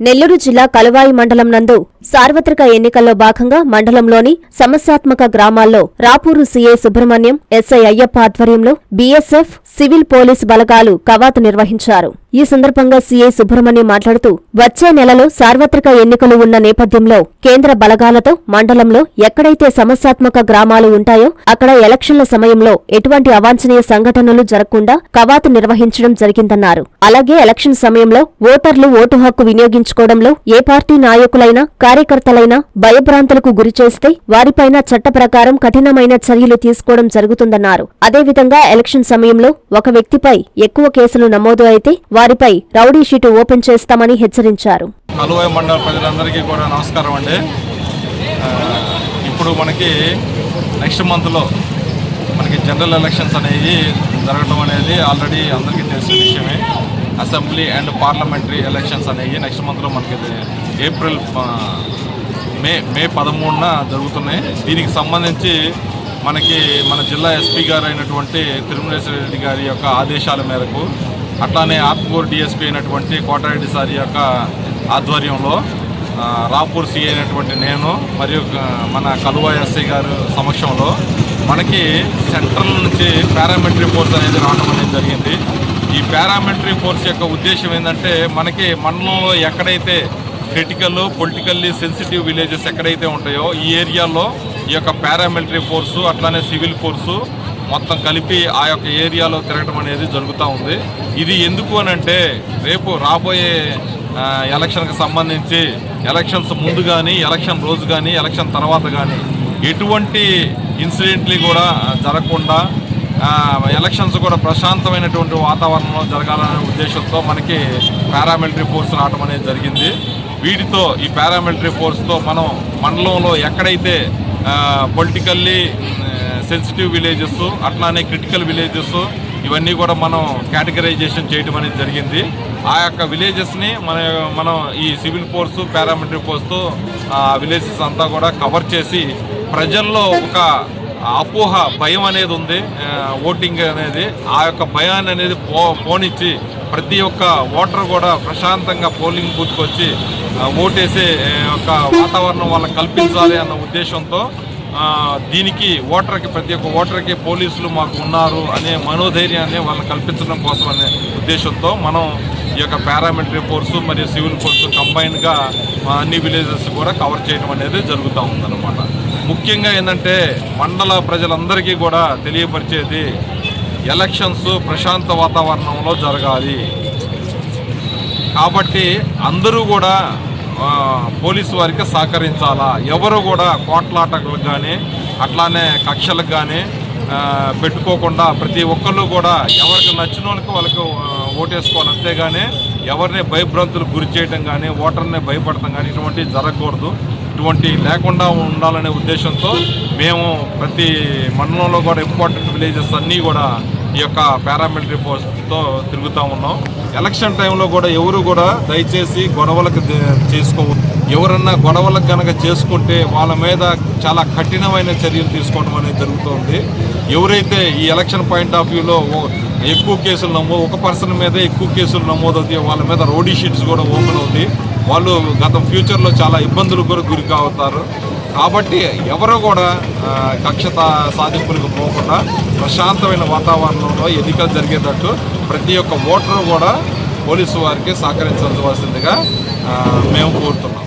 నెల్లూరు జిల్లా కలువాయి మండలం నందు సార్వత్రిక ఎన్నికల్లో భాగంగా మండలంలోని సమస్యాత్మక గ్రామాల్లో రాపూరు సీఏ సుబ్రహ్మణ్యం ఎస్ఐ అయ్యప్ప ఆధ్వర్యంలో బీఎస్ఎఫ్ సివిల్ పోలీసు బలగాలు కవాతు నిర్వహించారు. ఈ సందర్భంగా సీఐ సుబ్రహ్మణ్యం మాట్లాడుతూ వచ్చే నెలలో సార్వత్రిక ఎన్నికలు ఉన్న నేపథ్యంలో కేంద్ర బలగాలతో మండలంలో ఎక్కడైతే సమస్యాత్మక గ్రామాలు ఉంటాయో అక్కడ ఎలక్షన్ల సమయంలో ఎటువంటి అవాంఛనీయ సంఘటనలు జరగకుండా కవాతు నిర్వహించడం జరిగిందన్నారు. అలాగే ఎలక్షన్ సమయంలో ఓటర్లు ఓటు హక్కు వినియోగించుకోవడంలో ఏ పార్టీ నాయకులైనా కార్యకర్తలైనా భయభ్రాంతులకు గురిచేస్తే వారిపైన చట్ట ప్రకారం కఠినమైన చర్యలు తీసుకోవడం జరుగుతుందన్నారు. అదేవిధంగా ఎలక్షన్ సమయంలో ఒక వ్యక్తిపై ఎక్కువ కేసులు నమోదు అయితే వారిపై రౌడీ షీటు ఓపెన్ చేస్తామని హెచ్చరించారు. మండల ప్రజలందరికీ కూడా నమస్కారం అండి. ఇప్పుడు మనకి నెక్స్ట్ మంత్లో మనకి జనరల్ ఎలక్షన్స్ అనేవి జరగడం అనేది ఆల్రెడీ అందరికీ తెలిసిన విషయమే. అసెంబ్లీ అండ్ పార్లమెంటరీ ఎలక్షన్స్ అనేవి నెక్స్ట్ మంత్లో మనకి ఏప్రిల్ మే మే పదమూడున జరుగుతున్నాయి. దీనికి సంబంధించి మనకి మన జిల్లా ఎస్పీ గారు అయినటువంటి తిరుమలేశ్వర రెడ్డి గారి యొక్క ఆదేశాల మేరకు అట్లానే ఆత్మకూరు డిఎస్పీ అయినటువంటి కోటారెడ్డి సారి యొక్క ఆధ్వర్యంలో రాపూర్ సి అయినటువంటి నేను మరియు మన కలువ ఎస్ఐ గారు సమక్షంలో మనకి సెంట్రల్ నుంచి పారామిలిటరీ ఫోర్స్ అనేది రావడం అనేది జరిగింది. ఈ పారామిలిటరీ ఫోర్స్ యొక్క ఉద్దేశం ఏంటంటే మనకి మండలంలో ఎక్కడైతే క్రిటికల్ పొలిటికల్లీ సెన్సిటివ్ విలేజెస్ ఎక్కడైతే ఉంటాయో ఈ ఏరియాలో ఈ యొక్క పారామిలిటరీ ఫోర్సు అట్లానే సివిల్ ఫోర్సు మొత్తం కలిపి ఆ యొక్క ఏరియాలో తిరగడం అనేది జరుగుతూ ఉంది. ఇది ఎందుకు అని అంటే రేపు రాబోయే ఎలక్షన్కి సంబంధించి ఎలక్షన్స్ ముందు కానీ ఎలక్షన్ రోజు కానీ ఎలక్షన్ తర్వాత కానీ ఎటువంటి ఇన్సిడెంట్లీ కూడా జరగకుండా ఎలక్షన్స్ కూడా ప్రశాంతమైనటువంటి వాతావరణంలో జరగాలనే ఉద్దేశంతో మనకి పారామిలిటరీ ఫోర్స్ రావడం అనేది జరిగింది. వీటితో ఈ పారామిలిటరీ ఫోర్స్తో మనం మండలంలో ఎక్కడైతే పొలిటికల్లీ సెన్సిటివ్ విలేజెస్ అట్లానే క్రిటికల్ విలేజెస్ ఇవన్నీ కూడా మనం కేటగరైజేషన్ చేయడం అనేది జరిగింది. ఆ యొక్క విలేజెస్ని మన మనం ఈ సివిల్ ఫోర్సు పారామిలిటరీ ఫోర్స్తో ఆ విలేజెస్ అంతా కూడా కవర్ చేసి ప్రజల్లో ఒక అపోహ భయం అనేది ఉంది ఓటింగ్ అనేది. ఆ యొక్క భయాన్ని అనేది పో పోనిచ్చి ప్రతి ఒక్క ఓటర్ కూడా ప్రశాంతంగా పోలింగ్ బూత్కి వచ్చి ఓటేసే ఒక వాతావరణం వాళ్ళకి కల్పించాలి అన్న ఉద్దేశంతో దీనికి ఓటర్కి ప్రతి ఒక్క ఓటర్కి పోలీసులు మాకు ఉన్నారు అనే మనోధైర్యాన్ని వాళ్ళని కల్పించడం కోసం అనే ఉద్దేశంతో మనం ఈ యొక్క పారామిలిటరీ ఫోర్సు మరియు సివిల్ ఫోర్సు కంబైన్గా అన్ని విలేజెస్ కూడా కవర్ చేయడం అనేది జరుగుతూ ఉందన్నమాట. ముఖ్యంగా ఏంటంటే మండల ప్రజలందరికీ కూడా తెలియపరిచేది ఎలక్షన్స్ ప్రశాంత వాతావరణంలో జరగాలి. కాబట్టి అందరూ కూడా పోలీసు వారికి సహకరించాలా? ఎవరు కూడా కోట్లాటలకు కానీ అట్లానే కక్షలకు కానీ పెట్టుకోకుండా ప్రతి ఒక్కళ్ళు కూడా ఎవరికి నచ్చిన వాళ్ళకి వాళ్ళకి ఓటేసుకోవాలి. అంతేగాని ఎవరిని భయభ్రాంతులకు గురి చేయడం కానీ ఓటర్ని భయపడటం కానీ ఇటువంటివి జరగకూడదు. ఇటువంటి లేకుండా ఉండాలనే ఉద్దేశంతో మేము ప్రతి మండలంలో కూడా ఇంపార్టెంట్ విలేజెస్ అన్నీ కూడా ఈ యొక్క పారామిలిటరీ ఫోర్స్తో తిరుగుతూ ఉన్నాం. ఎలక్షన్ టైంలో కూడా ఎవరు కూడా దయచేసి గొడవలకు ద- చేసుకోవద్దు ఎవరన్నా గొడవలకు గనక చేసుకుంటే వాళ్ళ మీద చాలా కఠినమైన చర్యలు తీసుకోవడం అనేది జరుగుతుంది. ఎవరైతే ఈ ఎలక్షన్ పాయింట్ ఆఫ్ వ్యూలో ఎక్కువ కేసులు నమో ఒక పర్సన్ మీద ఎక్కువ కేసులు నమోదవుతాయి వాళ్ళ మీద రోడీ షీట్స్ కూడా ఓపెన్ అవుతాయి. వాళ్ళు గత ఫ్యూచర్లో చాలా ఇబ్బందులు కూడా గురి కావుతారు. కాబట్టి ఎవరు కూడా కక్షత సాధింపులకు పోకుండా ప్రశాంతమైన వాతావరణంలో ఎన్నికలు జరిగేటట్టు ప్రతి ఒక్క ఓటరు కూడా పోలీసు వారికి సహకరించవలసిందిగా మేము కోరుతున్నాం.